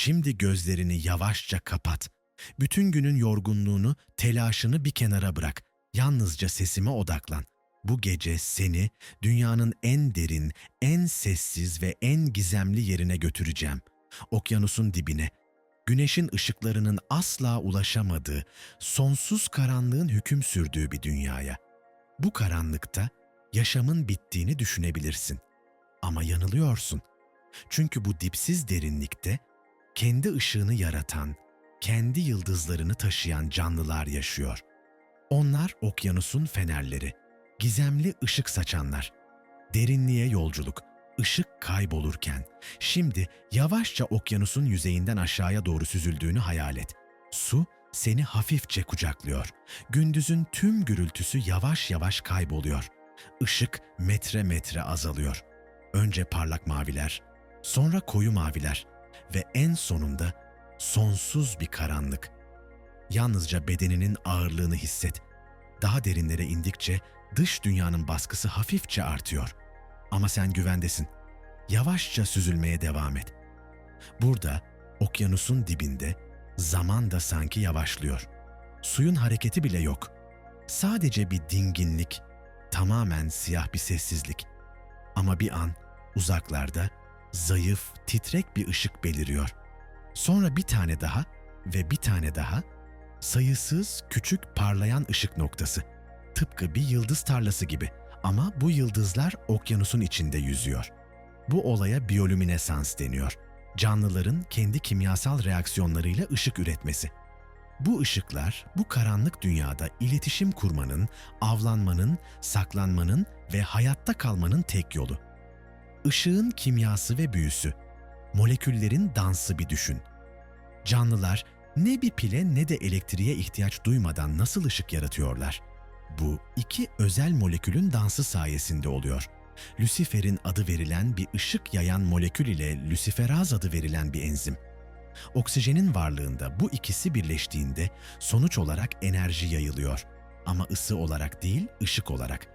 Şimdi gözlerini yavaşça kapat. Bütün günün yorgunluğunu, telaşını bir kenara bırak. Yalnızca sesime odaklan. Bu gece seni dünyanın en derin, en sessiz ve en gizemli yerine götüreceğim. Okyanusun dibine, güneşin ışıklarının asla ulaşamadığı, sonsuz karanlığın hüküm sürdüğü bir dünyaya. Bu karanlıkta yaşamın bittiğini düşünebilirsin. Ama yanılıyorsun. Çünkü bu dipsiz derinlikte kendi ışığını yaratan, kendi yıldızlarını taşıyan canlılar yaşıyor. Onlar okyanusun fenerleri, gizemli ışık saçanlar. Derinliğe yolculuk, ışık kaybolurken, şimdi yavaşça okyanusun yüzeyinden aşağıya doğru süzüldüğünü hayal et. Su seni hafifçe kucaklıyor. Gündüzün tüm gürültüsü yavaş yavaş kayboluyor. Işık metre metre azalıyor. Önce parlak maviler, sonra koyu maviler ve en sonunda sonsuz bir karanlık. Yalnızca bedeninin ağırlığını hisset. Daha derinlere indikçe dış dünyanın baskısı hafifçe artıyor. Ama sen güvendesin. Yavaşça süzülmeye devam et. Burada, okyanusun dibinde, zaman da sanki yavaşlıyor. Suyun hareketi bile yok. Sadece bir dinginlik, tamamen siyah bir sessizlik. Ama bir an uzaklarda zayıf, titrek bir ışık beliriyor. Sonra bir tane daha ve bir tane daha sayısız küçük parlayan ışık noktası. Tıpkı bir yıldız tarlası gibi ama bu yıldızlar okyanusun içinde yüzüyor. Bu olaya biyolüminesans deniyor. Canlıların kendi kimyasal reaksiyonlarıyla ışık üretmesi. Bu ışıklar bu karanlık dünyada iletişim kurmanın, avlanmanın, saklanmanın ve hayatta kalmanın tek yolu. Işığın kimyası ve büyüsü, moleküllerin dansı bir düşün. Canlılar ne bir pile ne de elektriğe ihtiyaç duymadan nasıl ışık yaratıyorlar? Bu iki özel molekülün dansı sayesinde oluyor. Lucifer'in adı verilen bir ışık yayan molekül ile luciferaz adı verilen bir enzim. Oksijenin varlığında bu ikisi birleştiğinde sonuç olarak enerji yayılıyor. Ama ısı olarak değil, ışık olarak.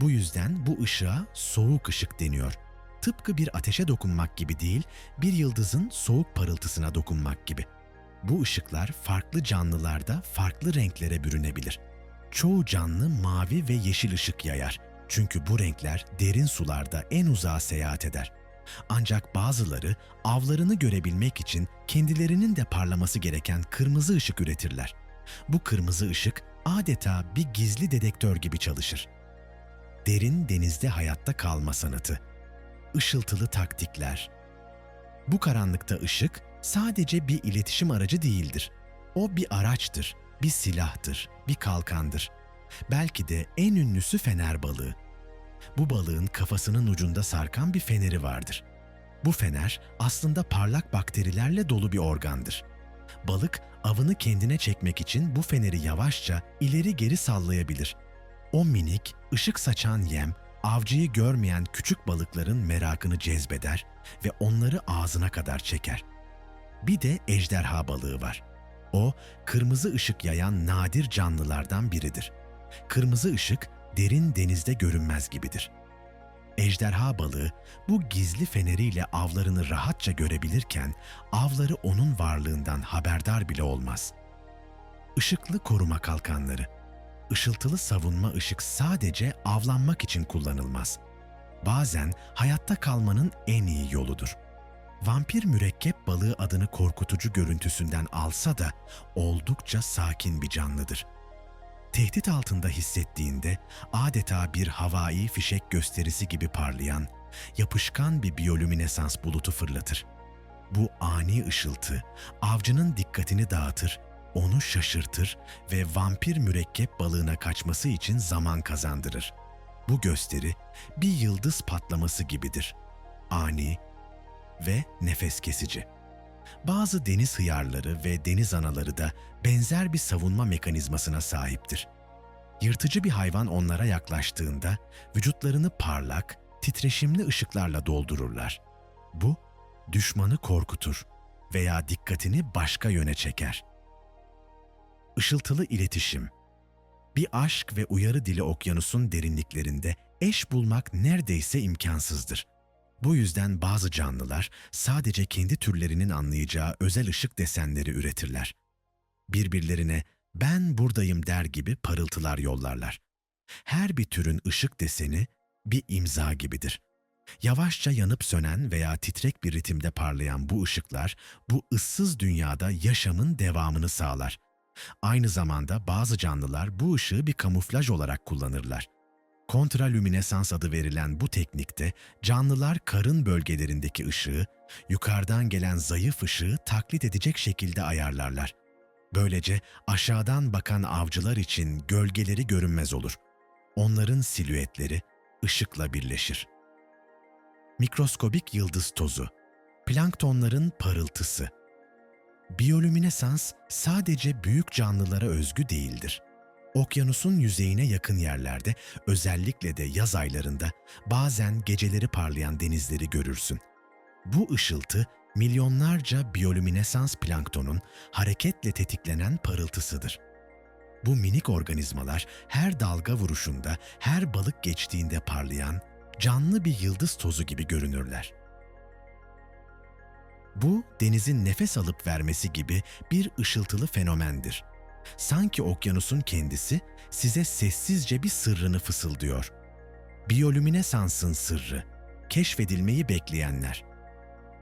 Bu yüzden bu ışığa soğuk ışık deniyor. Tıpkı bir ateşe dokunmak gibi değil, bir yıldızın soğuk parıltısına dokunmak gibi. Bu ışıklar farklı canlılarda farklı renklere bürünebilir. Çoğu canlı mavi ve yeşil ışık yayar. Çünkü bu renkler derin sularda en uzağa seyahat eder. Ancak bazıları avlarını görebilmek için kendilerinin de parlaması gereken kırmızı ışık üretirler. Bu kırmızı ışık adeta bir gizli dedektör gibi çalışır. Derin denizde hayatta kalma sanatı. Işıltılı taktikler. Bu karanlıkta ışık sadece bir iletişim aracı değildir. O bir araçtır, bir silahtır, bir kalkandır. Belki de en ünlüsü fener balığı. Bu balığın kafasının ucunda sarkan bir feneri vardır. Bu fener aslında parlak bakterilerle dolu bir organdır. Balık avını kendine çekmek için bu feneri yavaşça ileri geri sallayabilir. O minik, ışık saçan yem avcıyı görmeyen küçük balıkların merakını cezbeder ve onları ağzına kadar çeker. Bir de ejderha balığı var. O, kırmızı ışık yayan nadir canlılardan biridir. Kırmızı ışık derin denizde görünmez gibidir. Ejderha balığı bu gizli feneriyle avlarını rahatça görebilirken avları onun varlığından haberdar bile olmaz. Işıklı koruma kalkanları. Işıltılı savunma ışık sadece avlanmak için kullanılmaz. Bazen hayatta kalmanın en iyi yoludur. Vampir mürekkep balığı adını korkutucu görüntüsünden alsa da oldukça sakin bir canlıdır. Tehdit altında hissettiğinde adeta bir havai fişek gösterisi gibi parlayan, yapışkan bir biyolüminesans bulutu fırlatır. Bu ani ışıltı avcının dikkatini dağıtır, onu şaşırtır ve vampir mürekkep balığına kaçması için zaman kazandırır. Bu gösteri bir yıldız patlaması gibidir. Ani, ve nefes kesici. Bazı deniz hıyarları ve deniz anaları da benzer bir savunma mekanizmasına sahiptir. Yırtıcı bir hayvan onlara yaklaştığında vücutlarını parlak, titreşimli ışıklarla doldururlar. Bu, düşmanı korkutur veya dikkatini başka yöne çeker. Işıltılı iletişim Bir aşk ve uyarı dili okyanusun derinliklerinde eş bulmak neredeyse imkansızdır. Bu yüzden bazı canlılar sadece kendi türlerinin anlayacağı özel ışık desenleri üretirler. Birbirlerine ben buradayım der gibi parıltılar yollarlar. Her bir türün ışık deseni bir imza gibidir. Yavaşça yanıp sönen veya titrek bir ritimde parlayan bu ışıklar bu ıssız dünyada yaşamın devamını sağlar. Aynı zamanda bazı canlılar bu ışığı bir kamuflaj olarak kullanırlar. Kontralüminesans adı verilen bu teknikte canlılar karın bölgelerindeki ışığı yukarıdan gelen zayıf ışığı taklit edecek şekilde ayarlarlar. Böylece aşağıdan bakan avcılar için gölgeleri görünmez olur. Onların silüetleri ışıkla birleşir. Mikroskobik yıldız tozu, planktonların parıltısı. Biyolüminesans sadece büyük canlılara özgü değildir. Okyanusun yüzeyine yakın yerlerde, özellikle de yaz aylarında bazen geceleri parlayan denizleri görürsün. Bu ışıltı milyonlarca biyolüminesans planktonun hareketle tetiklenen parıltısıdır. Bu minik organizmalar her dalga vuruşunda, her balık geçtiğinde parlayan, canlı bir yıldız tozu gibi görünürler. Bu, denizin nefes alıp vermesi gibi bir ışıltılı fenomendir. Sanki okyanusun kendisi size sessizce bir sırrını fısıldıyor. Biyolüminesansın sırrı, keşfedilmeyi bekleyenler.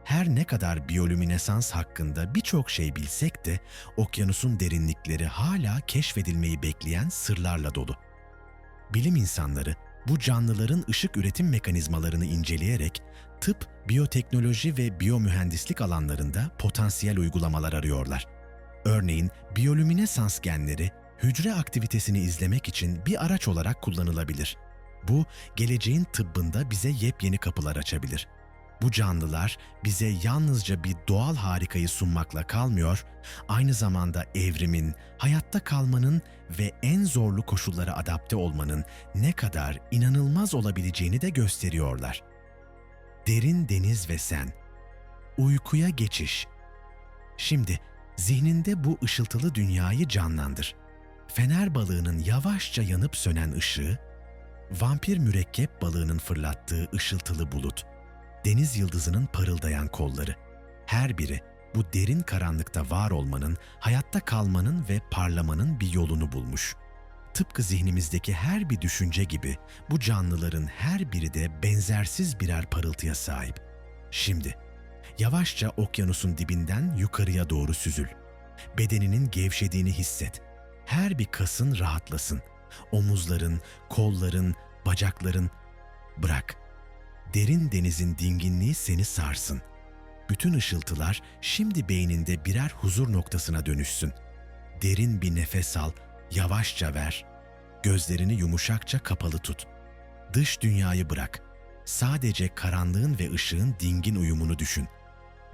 Her ne kadar biyolüminesans hakkında birçok şey bilsek de okyanusun derinlikleri hala keşfedilmeyi bekleyen sırlarla dolu. Bilim insanları bu canlıların ışık üretim mekanizmalarını inceleyerek tıp, biyoteknoloji ve biyomühendislik alanlarında potansiyel uygulamalar arıyorlar. Örneğin biyolüminesans genleri hücre aktivitesini izlemek için bir araç olarak kullanılabilir. Bu, geleceğin tıbbında bize yepyeni kapılar açabilir. Bu canlılar bize yalnızca bir doğal harikayı sunmakla kalmıyor, aynı zamanda evrimin, hayatta kalmanın ve en zorlu koşullara adapte olmanın ne kadar inanılmaz olabileceğini de gösteriyorlar. Derin deniz ve sen. Uykuya geçiş. Şimdi zihninde bu ışıltılı dünyayı canlandır. Fener balığının yavaşça yanıp sönen ışığı, vampir mürekkep balığının fırlattığı ışıltılı bulut, deniz yıldızının parıldayan kolları. Her biri bu derin karanlıkta var olmanın, hayatta kalmanın ve parlamanın bir yolunu bulmuş. Tıpkı zihnimizdeki her bir düşünce gibi bu canlıların her biri de benzersiz birer parıltıya sahip. Şimdi yavaşça okyanusun dibinden yukarıya doğru süzül. Bedeninin gevşediğini hisset. Her bir kasın rahatlasın. Omuzların, kolların, bacakların bırak. Derin denizin dinginliği seni sarsın. Bütün ışıltılar şimdi beyninde birer huzur noktasına dönüşsün. Derin bir nefes al, yavaşça ver. Gözlerini yumuşakça kapalı tut. Dış dünyayı bırak. Sadece karanlığın ve ışığın dingin uyumunu düşün.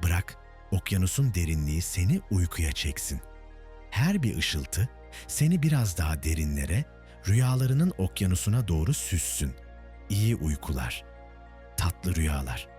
Bırak, okyanusun derinliği seni uykuya çeksin. Her bir ışıltı seni biraz daha derinlere, rüyalarının okyanusuna doğru süssün. İyi uykular, tatlı rüyalar.